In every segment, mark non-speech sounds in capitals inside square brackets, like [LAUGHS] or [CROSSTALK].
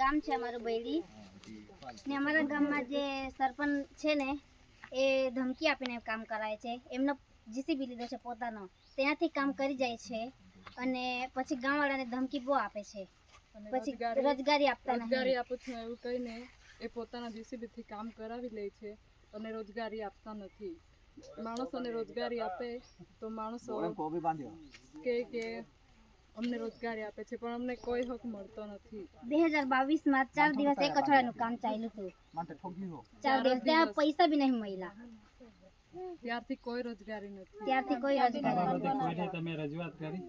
ગામ છે અમારું બૈરી. ને અમારા ગામમાં જે સરપંચ છે ને એ ધમકી આપીને કામ કરાય છે. એમનો જીસીબી લીધો છે પોતાનો. તેનાથી કામ કરી જાય છે અને પછી ગામવાળાને ધમકી બહુ આપે છે. પછી રોજગારી આપતા રોજગારી નથી આપું છું એવું કહીને એ પોતાના જીસીબી થી કામ કરાવી લે છે અને રોજગારી આપતા નથી. માણસોને રોજગારી આપે તો માણસો કે કે અમને રોજગારી આપે છે પણ અમને કોઈ હક મળતો નથી. બે હજાર બાવીસમાં ચાર દિવસ એક અઠવાડિયાનું કામ ચાલ્યું હતું. ચાર દિવસ. ત્યાં પૈસા બી નહીં મળ્યા. ત્યારથી કોઈ રોજગારી નથી. ત્યારથી કોઈ રોજગારી તમે રજૂઆત કરી?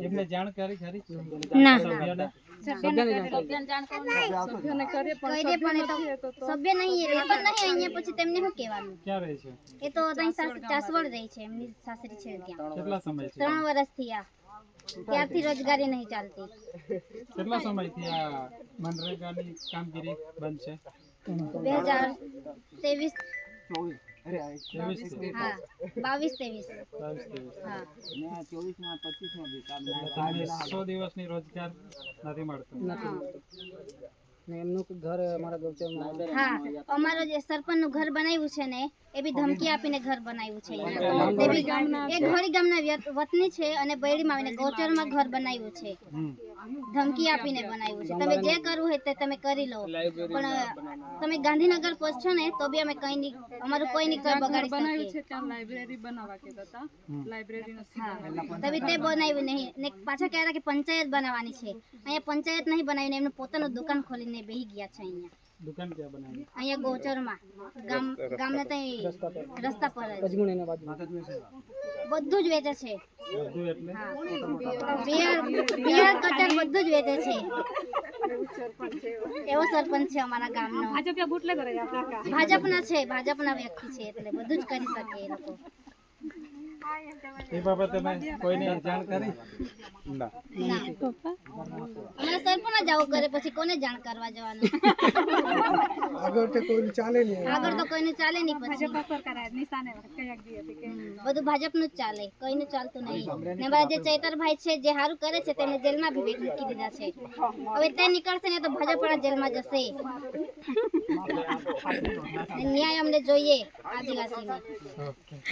એમને જાણ કરી ખરી? ના. સભ્ય નહીં એ પણ નહીં અહીંયા પછી તેમને શું કહેવાનું? ક્યાં રહે છે? એ તો સાસ- ચાસવડ રહી છે એમની સાસરી છે ત્યાં. કેટલા સમય છે? ત્રણ વર્ષથી આ ત્યારથી રોજગારી નહીં ચાલતી. કેટલા સમયથી આ મનરેગાની કામગીરી બંધ છે? બે હજાર ત્રેવીસ. ત્રેવીસથી. હા બાવીસ મળતું. નથી મળતું. હા એમનું ઘર અમારા નથી હા અમારો જે સરપંચનું ઘર બનાવ્યું છે ને એ બી ધમકી આપીને ઘર બનાવ્યું છે. તે બી એ ઘોડી ગામના વતની છે અને બૈડીમાં આવીને ગૌચરમાં ઘર બનાવ્યું છે. ધમકી આપીને બનાવ્યું છે. તમે જે કરવું હોય તે તમે કરી લો. પણ તમે ગાંધીનગર પહોંચશો ને તો બી અમે કઈ નહીં અમારું કોઈ નહીં કોઈ બગાડી બનાવ્યું છે ત્યાં લાઇબ્રેરી બનાવવા કહેતા હતા. લાઇબ્રેરી નથી તમે તે બનાવ્યું નહીં. ને પાછા કહેતા કે પંચાયત બનાવવાની છે. અહીંયા પંચાયત નહીં બનાવીને એમનું પોતાનું દુકાન ખોલીને બેહી ગયા છે અહીંયા. દુકાન ક્યાં બનાવી? અહીંયા ગોચરમાં. ગામ ગામને ત્યાં રસ્તા પર. જ. બધું જ વેચે છે. બધું એટલે? બિયર બિયર કટર બધું જ વેચે છે. એવો સરપંચ છે અમારા ગામનો. ભાજપના છે ભાજપના વ્યક્તિ છે એટલે બધું જ કરી શકે એ લોકો. એ બાબતે તમે કોઈને જાણ કરી ના. અમારા સરપંચ જ આવું કરે પછી કોને જાણ કરવા જવાનું? [LAUGHS] આગળ તો કોઈને ચાલે નહીં. પછી. કે બધું ભાજપનું જ ચાલે કોઈને ચાલતું નહીં. ને અમારા જે ચૈતરભાઈ છે જે સારું કરે છે તેમને જેલમાં બી મૂકી દીધા છે. હવે તે નીકળશે ને તો ભાજપ પણ જેલમાં જશે. ન્યાય અમને જોઈએ આદિવાસીને